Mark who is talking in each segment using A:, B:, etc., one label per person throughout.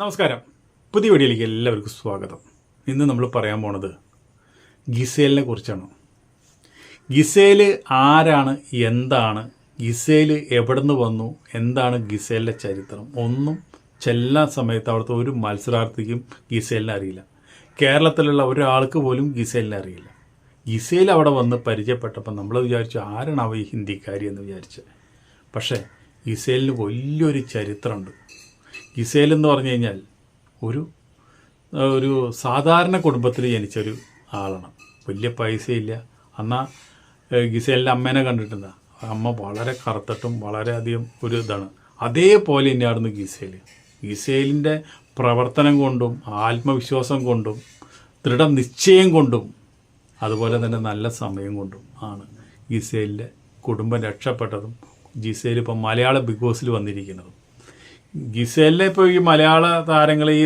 A: നമസ്കാരം. പുതിയ വീഡിയോയിലേക്ക് എല്ലാവർക്കും സ്വാഗതം. ഇന്ന് നമ്മൾ പറയാൻ പോണത് ഗിസേലിനെ കുറിച്ചാണ്. ഗിസേൽ ആരാണ് എന്താണ് ഗിസേൽ എവിടെ നിന്ന് വന്നു എന്താണ് ഗിസേലിന്റെ ചരിത്രം? ഒന്നും ചെല്ലാ സമയത്ത് അവിടുത്തെ ഒരു മത്സരാർത്ഥിക്കും ഗിസേലിനെ അറിയില്ല. കേരളത്തിലുള്ള ഒരാൾക്ക് പോലും ഗിസേലിനെ അറിയില്ല. ഗിസേൽ അവിടെ വന്ന് പരിചയപ്പെട്ടപ്പോൾ നമ്മൾ വിചാരിച്ചു ആരാണ് അവ ഈ ഹിന്ദിക്കാരി എന്ന് വിചാരിച്ചത് പക്ഷേ ഗിസേലിന് വലിയൊരു ചരിത്രമുണ്ട്. ഗിസേൽ എന്ന് പറഞ്ഞു കഴിഞ്ഞാൽ ഒരു ഒരു സാധാരണ കുടുംബത്തിൽ ജനിച്ചൊരു ആളാണ്. വലിയ പൈസയില്ല. എന്നാൽ ഗിസേലിന്റെ അമ്മേനെ കണ്ടിട്ടുണ്ടാ? അമ്മ വളരെ കറുത്തിട്ടും വളരെയധികം ഒരു ഇതാണ്. അതേപോലെ തന്നെയായിരുന്നു ഗിസേൽ ഗിസേലിന്റെ പ്രവർത്തനം കൊണ്ടും ആത്മവിശ്വാസം കൊണ്ടും ദൃഢനിശ്ചയം കൊണ്ടും അതുപോലെ തന്നെ നല്ല സമയം കൊണ്ടും ആണ് ഗിസേലിന്റെ കുടുംബം രക്ഷപ്പെട്ടതും ഗിസേൽ ഇപ്പം മലയാള ബിഗ് ബോസിൽ വന്നിരിക്കുന്നതും. ഗിസേലിനെ ഇപ്പോൾ ഈ മലയാള താരങ്ങൾ ഈ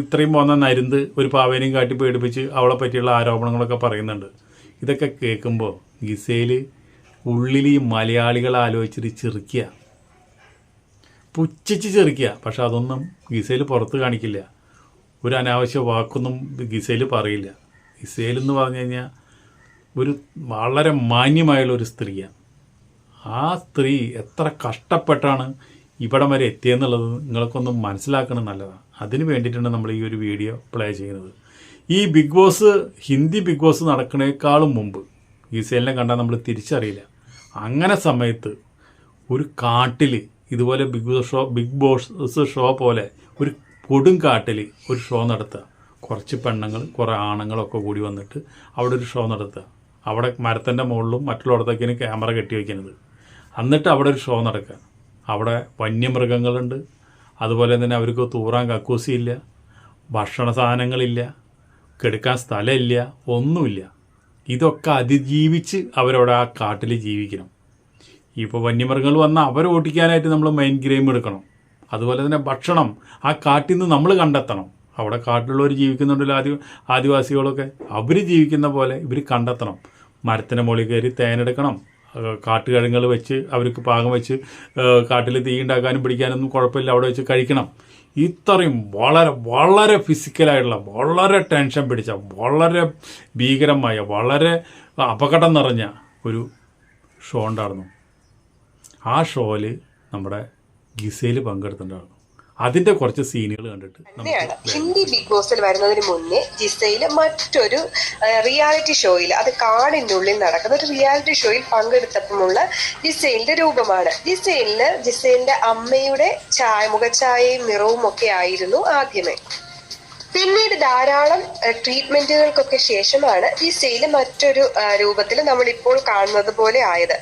A: ഇത്രയും വന്ന നരുന്ത് ഒരു പാവേനെയും കാട്ടി പേടിപ്പിച്ച് അവളെ പറ്റിയുള്ള ആരോപണങ്ങളൊക്കെ പറയുന്നുണ്ട്. ഇതൊക്കെ കേൾക്കുമ്പോൾ ഗിസേൽ ഉള്ളിൽ ഈ മലയാളികൾ ആലോചിച്ചിട്ട് ചെറുക്കുക പുച്ഛിച്ച് ചെറുക്കുക പക്ഷെ അതൊന്നും ഗിസേൽ പുറത്ത് കാണിക്കില്ല. ഒരു അനാവശ്യ വാക്കൊന്നും ഗിസേൽ പറയില്ല. ഗിസേൽ എന്ന് പറഞ്ഞു കഴിഞ്ഞാൽ ഒരു വളരെ മാന്യമായുള്ള ഒരു സ്ത്രീയാണ്. ആ സ്ത്രീ എത്ര കഷ്ടപ്പെട്ടാണ് ഇവിടം വരെ എത്തിയെന്നുള്ളത് നിങ്ങൾക്കൊന്ന് മനസ്സിലാക്കണം നല്ലതാണ് അതിന് വേണ്ടിയിട്ടാണ് നമ്മൾ ഈ ഒരു വീഡിയോ പ്ലേ ചെയ്യുന്നത്. ഈ big boss Hindi big boss നടക്കുന്നേക്കാളും മുമ്പ് ഈ ഗിസേലിനെ കണ്ടാൽ നമ്മൾ തിരിച്ചറിയില്ല. അങ്ങനെ സമയത്ത് ഒരു കാട്ടിൽ ഇതുപോലെ Bigg Boss show Bigg Boss show പോലെ ഒരു കൊടും കാട്ടിൽ ഒരു ഷോ നടത്തുക കുറച്ച് പെണ്ണുങ്ങൾ കുറേ ആണുങ്ങളൊക്കെ കൂടി വന്നിട്ട് അവിടെ ഒരു ഷോ നടത്തുക അവിടെ മരത്തിന്റെ മുകളിലും മറ്റുള്ളിടത്തേക്കാണ് ക്യാമറ കെട്ടി വയ്ക്കുന്നത് എന്നിട്ട് അവിടെ ഒരു ഷോ നടക്കുക അവിടെ വന്യമൃഗങ്ങളുണ്ട്. അതുപോലെ തന്നെ അവർക്ക് തൂറാൻ കക്കൂസിയില്ല ഭക്ഷണ സാധനങ്ങളില്ല കെടുക്കാൻ സ്ഥലമില്ല ഒന്നുമില്ല. ഇതൊക്കെ അതിജീവിച്ച് അവരവിടെ ആ കാട്ടിൽ ജീവിക്കണം. ഇപ്പോൾ വന്യമൃഗങ്ങൾ വന്നാൽ അവരെ ഓട്ടിക്കാനായിട്ട് നമ്മൾ മെയിൻ ഗ്രെയിം എടുക്കണം. അതുപോലെ തന്നെ ഭക്ഷണം ആ കാട്ടിൽ നിന്ന് നമ്മൾ കണ്ടെത്തണം. അവിടെ കാട്ടിലുള്ളവർ ജീവിക്കുന്നുണ്ടല്ലോ ആദി ആദിവാസികളൊക്കെ. അവർ ജീവിക്കുന്ന പോലെ ഇവർ കണ്ടെത്തണം. മരത്തിന്റെ മുകളിൽ കയറി തേനെടുക്കണം. ഏഹ് കാട്ടുകിഴങ്ങുകൾ വെച്ച് അവർക്ക് പാകം വെച്ച് കാട്ടിൽ തീ ഉണ്ടാക്കാനും പിടിക്കാനൊന്നും കുഴപ്പമില്ല അവിടെ വെച്ച് കഴിക്കണം. ഇത്രയും വളരെ വളരെ ഫിസിക്കലായിട്ടുള്ള വളരെ ടെൻഷൻ പിടിച്ച വളരെ ഭീകരമായ വളരെ അപകടം നിറഞ്ഞ ഒരു ഷോ ഉണ്ടായിരുന്നു. ആ ഷോയിൽ നമ്മുടെ ഗിസയിൽ പങ്കെടുത്തിട്ടുണ്ടായിരുന്നു. അതിന്റെ കുറച്ച് സീനുകൾ കണ്ടിട്ട്
B: ഹിന്ദി ബിഗ് ബോസിൽ വരുന്നതിന് മുന്നേ ജിസയിൽ മറ്റൊരു റിയാലിറ്റി ഷോയിൽ അത് കാടിന്റെ ഉള്ളിൽ നടക്കുന്ന ഒരു റിയാലിറ്റി ഷോയിൽ പങ്കെടുത്തപ്പോഴുള്ള ജിസൈലിന്റെ രൂപമാണ്. ജിസൈലിന് ജിസൈലിന്റെ അമ്മയുടെ ചായ മുഖഛായയും നിറവും ഒക്കെ ആയിരുന്നു ആദ്യമേ. പിന്നീട് ധാരാളം ട്രീറ്റ്മെന്റുകൾക്കൊക്കെ ശേഷമാണ് ഈ സെയിൽ മറ്റൊരു രൂപത്തിൽ നമ്മൾ ഇപ്പോൾ കാണുന്നത് പോലെ ആയത്.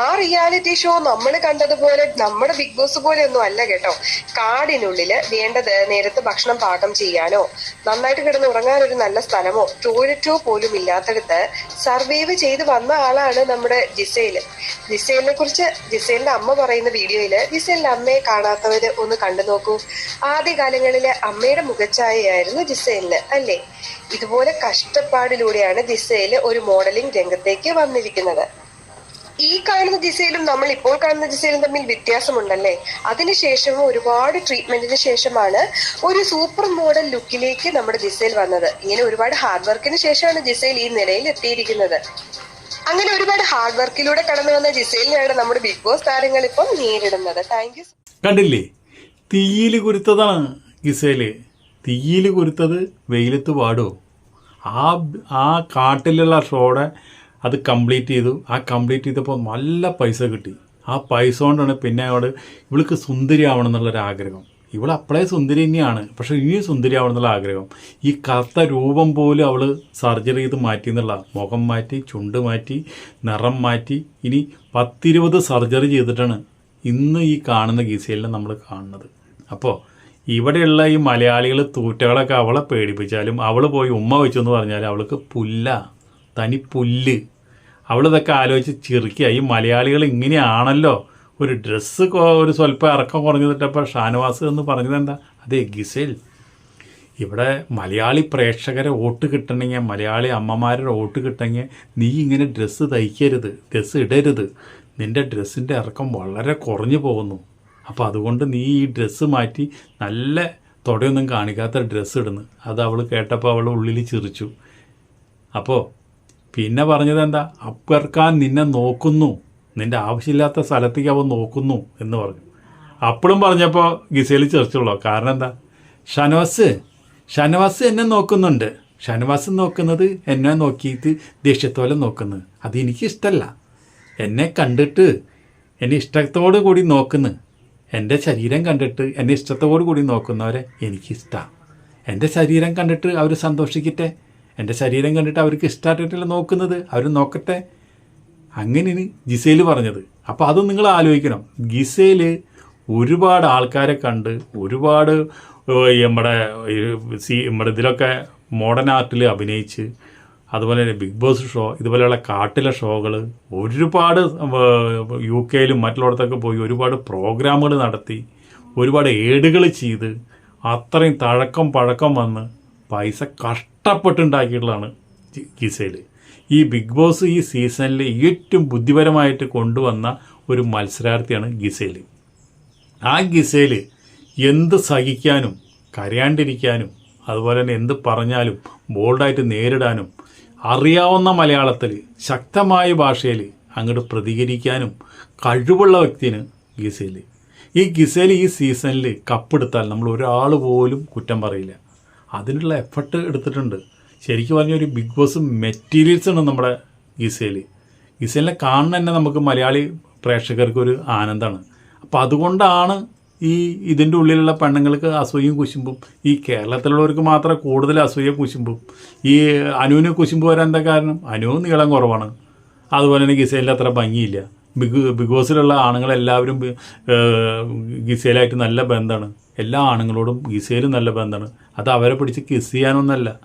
B: ആ റിയാലിറ്റി ഷോ നമ്മൾ കണ്ടതുപോലെ നമ്മുടെ ബിഗ് ബോസ് പോലെ ഒന്നും അല്ല കേട്ടോ. കാടിനുള്ളിൽ വേണ്ടത് നേരത്തെ ഭക്ഷണം പാകം ചെയ്യാനോ നന്നായിട്ട് കിടന്ന് ഉറങ്ങാൻ ഒരു നല്ല സ്ഥലമോ ടോയ്ലറ്റോ പോലും ഇല്ലാത്തടത്ത് സർവൈവ് ചെയ്ത് വന്ന ആളാണ് നമ്മുടെ ജിസേൽ. ജിസേലിനെ കുറിച്ച് ജിസേലിന്റെ അമ്മ പറയുന്ന വീഡിയോയിൽ ജിസേലിന്റെ അമ്മയെ കാണാത്തവര് ഒന്ന് കണ്ടു നോക്കൂ. ആദ്യകാലങ്ങളിലെ അമ്മയുടെ മുഖച്ഛായയായിരുന്നു ജിസേലിന് അല്ലേ? ഇതുപോലെ കഷ്ടപ്പാടിലൂടെയാണ് ജിസയിൽ ഒരു മോഡലിംഗ് രംഗത്തേക്ക് വന്നിരിക്കുന്നത്. ഈ കാണുന്ന ദിശയിലും നമ്മൾ ഇപ്പോൾ കാണുന്ന ദിശയിലും തമ്മിൽ വ്യത്യാസമുണ്ടല്ലേ? അതിനുശേഷം ഒരുപാട് ട്രീറ്റ്മെന്റിന് ശേഷമാണ് ഒരു സൂപ്പർ മോഡൽ ലുക്കിലേക്ക് നമ്മുടെ ദിശയിൽ വന്നത്. ഇങ്ങനെ ഒരുപാട് ഹാർഡ് വർക്കിന് ശേഷമാണ് ജിസയിൽ ഈ നിലയിൽ എത്തിയിരിക്കുന്നത്. അങ്ങനെ ഒരുപാട് ഹാർഡ് വർക്കിലൂടെ കടന്നു വന്ന ജിസയിലാണ് നമ്മുടെ ബിഗ് ബോസ് താരങ്ങൾ ഇപ്പം നേരിടുന്നത്. താങ്ക് യു
A: കണ്ടില്ലേ? തീയിൽ കുരുത്തതാണ് ഗിസേൽ തീയിൽ കുരുത്തത് വെയിലത്ത് പാടുമോ ആ ആ കാട്ടിലുള്ള ഷോടെ അത് കംപ്ലീറ്റ് ചെയ്തു. ആ കംപ്ലീറ്റ് ചെയ്തപ്പോൾ നല്ല പൈസ കിട്ടി. ആ പൈസ കൊണ്ടാണ് പിന്നെ അവിടെ ഇവൾക്ക് സുന്ദരി ആവണം എന്നുള്ളൊരാഗ്രഹം ഇവൾ അപ്പോഴേ സുന്ദരി തന്നെയാണ്. പക്ഷേ ഇനിയും സുന്ദരി ആവണം എന്നുള്ള ആഗ്രഹം. ഈ കറുത്ത രൂപം പോലും അവൾ സർജറി ചെയ്ത് മാറ്റി എന്നുള്ള മുഖം മാറ്റി ചുണ്ട് മാറ്റി നിറം മാറ്റി ഇനി പത്തിരുപത് സർജറി ചെയ്തിട്ടാണ് ഇന്ന് ഈ കാണുന്ന ഗീസയിലാണ് നമ്മൾ കാണുന്നത്. അപ്പോൾ ഇവിടെയുള്ള ഈ മലയാളികൾ തൂറ്റകളൊക്കെ അവളെ പേടിപ്പിച്ചാലും അവൾ പോയി ഉമ്മ വെച്ചു എന്ന് പറഞ്ഞാൽ അവൾക്ക് പുല്ല തനി പുല്ല്. അവളിതൊക്കെ ആലോചിച്ച് ചിരിക്കുക ഈ മലയാളികൾ ഇങ്ങനെയാണല്ലോ. ഒരു ഡ്രസ്സ് ഒരു സ്വല്പം ഇറക്കം കുറഞ്ഞിട്ടപ്പോൾ ഷാനവാസ് എന്ന് പറഞ്ഞത് എന്താ? അതെ ഗിസേൽ. ഇവിടെ മലയാളി പ്രേക്ഷകരെ വോട്ട് കിട്ടണമെങ്കിൽ മലയാളി അമ്മമാരുടെ വോട്ട് കിട്ടണമെങ്കിൽ നീ ഇങ്ങനെ ഡ്രസ്സ് തയ്ക്കരുത് ഡ്രസ്സ് ഇടരുത്. നിന്റെ ഡ്രസ്സിന്റെ ഇറക്കം വളരെ കുറഞ്ഞു പോകുന്നു. അപ്പോൾ അതുകൊണ്ട് നീ ഈ ഡ്രസ്സ് മാറ്റി നല്ല തുടയൊന്നും കാണിക്കാത്ത ഡ്രസ്സ് ഇടുന്നു. അത് അവൾ കേട്ടപ്പോൾ അവൾ ഉള്ളിൽ ചിരിച്ചു. അപ്പോൾ പിന്നെ പറഞ്ഞത് എന്താ? അപ്പർക്കാൻ നിന്നെ നോക്കുന്നു. നിന്റെ ആവശ്യമില്ലാത്ത സ്ഥലത്തേക്ക് അവൻ നോക്കുന്നു എന്ന് പറഞ്ഞു. അപ്പോഴും പറഞ്ഞപ്പോൾ ഗിസയിൽ ചിരിച്ചുള്ളൂ കാരണം എന്താ? ഷനവാസ് ഷനവാസ് എന്നെ നോക്കുന്നുണ്ട്. ഷനവാസ് നോക്കുന്നത് എന്നെ നോക്കിയിട്ട് ദേഷ്യത്തോലെ നോക്കുന്നത് അത് എനിക്കിഷ്ടമല്ല എന്നെ കണ്ടിട്ട് എന്നെ ഇഷ്ടത്തോടു കൂടി നോക്കുന്നു. എന്റെ ശരീരം കണ്ടിട്ട് എന്നെ ഇഷ്ടത്തോടു കൂടി നോക്കുന്നവരെ എനിക്കിഷ്ടമാണ് എന്റെ ശരീരം കണ്ടിട്ട് അവർ സന്തോഷിക്കട്ടെ. എന്റെ ശരീരം കണ്ടിട്ട് അവർക്ക് ഇഷ്ടമായിട്ടല്ല നോക്കുന്നത് അവർ നോക്കട്ടെ. അങ്ങനെയാണ് ജിസേൽ പറഞ്ഞത്. അപ്പോൾ അതും നിങ്ങൾ ആലോചിക്കണം. ഗിസേൽ ഒരുപാട് ആൾക്കാരെ കണ്ട് ഒരുപാട് നമ്മുടെ സി നമ്മുടെ ഇതിലൊക്കെ മോഡേൺ ആർട്ടിൽ അഭിനയിച്ച് അതുപോലെ തന്നെ ബിഗ് ബോസ് ഷോ ഇതുപോലെയുള്ള കാട്ടിലെ ഷോകൾ ഒരുപാട് യു കെയിലും മറ്റുള്ളിടത്തൊക്കെ പോയി ഒരുപാട് പ്രോഗ്രാമുകൾ നടത്തി ഒരുപാട് ഏടുകൾ ചെയ്ത് അത്രയും തഴക്കം പഴക്കം വന്ന് പൈസ കഷ്ടപ്പെട്ടുണ്ടാക്കിയിട്ടുള്ളതാണ് ഗിസയിൽ ഈ ബിഗ് ബോസ് ഈ സീസണിൽ ഏറ്റവും ബുദ്ധിപരമായിട്ട് കൊണ്ടുവന്ന ഒരു മത്സരാർത്ഥിയാണ് ഗിസയിൽ ആ ഗിസയിൽ എന്ത് സഹിക്കാനും കരയാണ്ടിരിക്കാനും അതുപോലെ തന്നെ എന്ത് പറഞ്ഞാലും ബോൾഡായിട്ട് നേരിടാനും അറിയാവുന്ന മലയാളത്തിൽ ശക്തമായ ഭാഷയിൽ അങ്ങോട്ട് പ്രതികരിക്കാനും കഴിവുള്ള വ്യക്തിയാണ് ഗിസേൽ ഈ ഗിസേൽ ഈ സീസണിൽ കപ്പെടുത്താൽ നമ്മൾ ഒരാൾ പോലും കുറ്റം പറയില്ല. അതിനുള്ള എഫർട്ട് എടുത്തിട്ടുണ്ട്. ശരിക്കും പറഞ്ഞ ഒരു ബിഗ് ബോസ് മെറ്റീരിയൽസ് ഉണ്ട് നമ്മുടെ ഗിസേൽ ഗിസേലിനെ കാണുന്ന തന്നെ നമുക്ക് മലയാളി പ്രേക്ഷകർക്ക് ഒരു ആനന്ദമാണ്. അപ്പോൾ അതുകൊണ്ടാണ് ഈ ഇതിന്റെ ഉള്ളിലുള്ള പെണ്ണുങ്ങൾക്ക് അസൂയും കുശുമ്പും ഈ കേരളത്തിലുള്ളവർക്ക് മാത്രമേ കൂടുതൽ അസൂയ കുശുമ്പും ഈ അനുവിന് കുശുമ്പ് വരാൻ എന്താ കാരണം? അനുവും നീളം കുറവാണ്. അതുപോലെ തന്നെ ഗിസേലിൽ അത്ര ഭംഗിയില്ല. ബിഗ് ബിഗ് ബോസിലുള്ള ആണുങ്ങളെല്ലാവരും ഗിസേലായിട്ട് നല്ല ബന്ധമാണ്. എല്ലാ ആണുങ്ങളോടും ഗിസേലും നല്ല ബന്ധമാണ്. അത് അവരെ പിടിച്ച് കിസ് ചെയ്യാനൊന്നല്ല.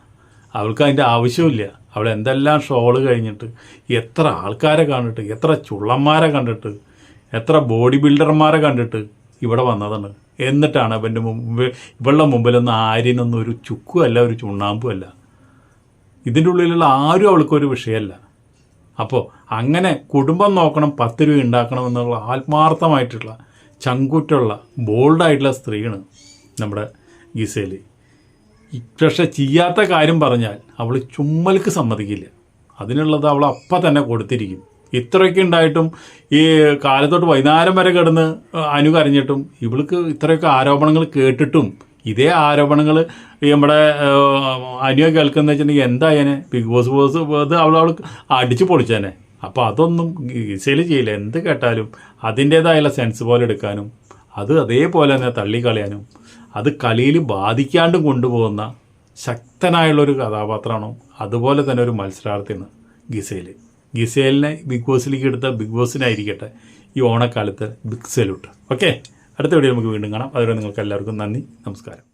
A: അവൾക്ക് അതിന്റെ ആവശ്യമില്ല അവൾ എന്തെല്ലാം ഷോൾ കഴിഞ്ഞിട്ട് എത്ര ആൾക്കാരെ കണ്ടിട്ട് എത്ര ചുള്ളന്മാരെ കണ്ടിട്ട് എത്ര ബോഡി ബിൽഡർമാരെ കണ്ടിട്ട് ഇവിടെ വന്നതാണ്. എന്നിട്ടാണ് അവന്റെ മുമ്പ് ഇവളുടെ മുമ്പിലൊന്നും ആര്യനൊന്നും ഒരു ചുക്കും അല്ല ഒരു ചുണ്ണാമ്പും അല്ല ഇതിന്റെ ഉള്ളിലുള്ള ആരും അവൾക്കൊരു വിഷയമല്ല. അപ്പോൾ അങ്ങനെ കുടുംബം നോക്കണം പത്ത് രൂപ ഉണ്ടാക്കണം എന്നുള്ള ആത്മാർത്ഥമായിട്ടുള്ള ചങ്കുറ്റുള്ള ബോൾഡായിട്ടുള്ള സ്ത്രീയാണ് നമ്മുടെ ഗിസേൽ പക്ഷെ ചെയ്യാത്ത കാര്യം പറഞ്ഞാൽ അവൾ ചുമ്മൽക്ക് സമ്മതിക്കില്ല. അതിനുള്ളത് അവൾ അപ്പം തന്നെ കൊടുത്തിരിക്കും. ഇത്രയൊക്കെ ഉണ്ടായിട്ടും ഈ കാലത്തോട്ട് വൈകുന്നേരം വരെ കിടന്ന് അനു കരഞ്ഞിട്ടും ഇവൾക്ക് ഇത്രയൊക്കെ ആരോപണങ്ങൾ കേട്ടിട്ടും ഇതേ ആരോപണങ്ങൾ നമ്മുടെ അനു കേൾക്കുന്ന വെച്ചിട്ടുണ്ടെങ്കിൽ എന്തായനെ ബിഗ് ബോസ് ബോസ് അത് അവൾ അവൾ അടിച്ചു പൊളിച്ചേനെ. അപ്പോൾ അതൊന്നും ഗീസയിൽ ചെയ്യില്ല. എന്ത് കേട്ടാലും അതിന്റേതായുള്ള സെൻസ് പോലെ എടുക്കാനും അത് അതേപോലെ തന്നെ തള്ളിക്കളയാനും അത് കളിയിൽ ബാധിക്കാണ്ടും കൊണ്ടുപോകുന്ന ശക്തനായുള്ളൊരു കഥാപാത്രമാണ്? അതുപോലെ തന്നെ ഒരു മത്സരാർത്ഥിയാണ് ഗിസേൽ ഗിസേലിനെ ബിഗ് ബോസിലേക്ക് എടുത്ത ബിഗ് ബോസിനായിരിക്കട്ടെ ഈ ഓണക്കാലത്ത് ബിഗ് സെലൂട്ട് ഓക്കെ? അടുത്ത വീഡിയോ നമുക്ക് വീണ്ടും കാണാം. അതുവരെ നിങ്ങൾക്ക് എല്ലാവർക്കും നന്ദി നമസ്കാരം.